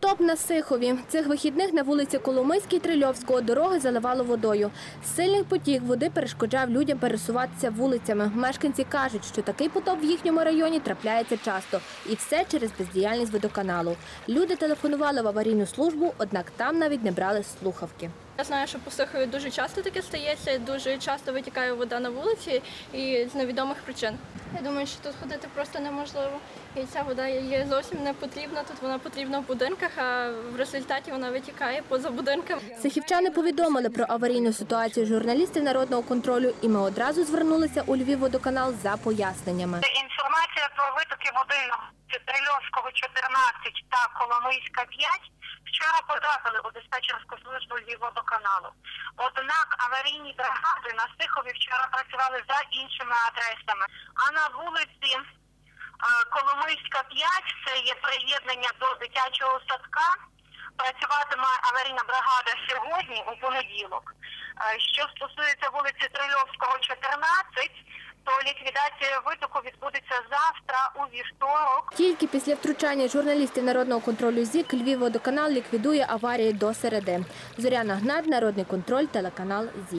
Потоп на Сихові. Цих вихідних на вулиці Коломийській Трильовського дороги заливало водою. Сильний потік води перешкоджав людям пересуватися вулицями. Мешканці кажуть, що такий потоп в їхньому районі трапляється часто. І все через бездіяльність водоканалу. Люди телефонували в аварійну службу, однак там навіть не брали слухавки. Я знаю, що по Сихові дуже часто таке стається, дуже часто витікає вода на вулиці і з невідомих причин. Я думаю, що тут ходити просто неможливо. І ця вода є зовсім не потрібна. Тут вона потрібна в будинках, а в результаті вона витікає поза будинками. Сихівчани повідомили про аварійну ситуацію журналістів народного контролю, і ми одразу звернулися у Львівводоканал за поясненнями. Інформація про води Трильовського 14 та Коломийська 5 вчора потрапили у диспетчерську службу Львівводоканалу. Однак аварійні бригади на Сихові вчора працювали за іншими адресами. А на вулиці е, Коломийська 5 це є приєднання до дитячого садка. Працюватиме аварійна бригада сьогодні у понеділок. Е, Що стосується вулиці Трильовського 14, то ліквідація у вівторок. Тільки після втручання журналістів народного контролю ЗІК Львівводоканал ліквідує аварії до середи. Зоряна Гнат, Народний контроль, телеканал ЗІК.